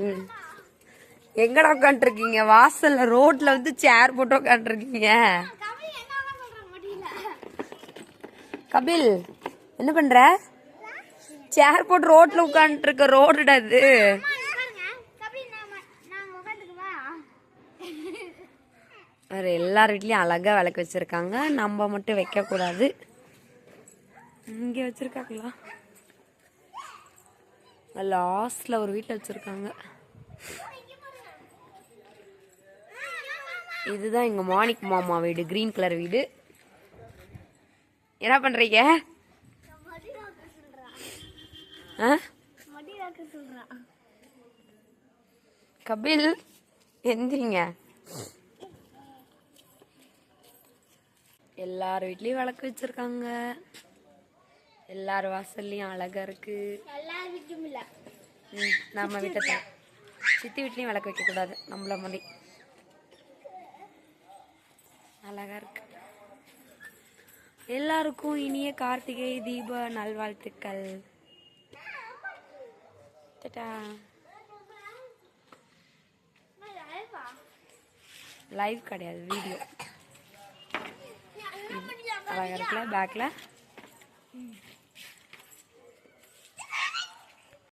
ம். எங்கடா உட்காந்துருக்கீங்க வாசல்ல ரோட்ல வந்து சேர் போட்டு உட்காந்துருக்கீங்க கபில் என்ன பண்ற? சேர் போட்டு ரோட்ல உட்காந்துட்டு இருக்க ரோடுடா இது. வேற எல்லார் வீட்லயும் அழகா விளக்கு வச்சிருக்காங்க. நம்ம மட்டும் வைக்க கூடாது இங்க வச்சிருக்காங்களா? லாஸ்ட்ல ஒரு வீட்டில் வச்சிருக்காங்க. இதுதான் எங்க மாணிக் மாமா வீடு கிரீன் கலர் வீடு. என்ன பண்றீங்க? ஆ? கபில் எந்திரிங்க. எல்லார் வீட்லயும் விளக்கு வச்சிருக்காங்க. எல்லார் வாசல்லையும் அழகா இருக்கு. நம்ம வீட்டை தான் சித்தி வீட்லயும் விளக்கு வைக்க கூடாது நம்மள மாதிரி. அழகா இருக்கு. எல்லாருக்கும் இனிய கார்த்திகை தீப நல்வாழ்த்துக்கள். லைவ் கிடையாது வீடியோ அழகா இருக்குல்ல பேக்ல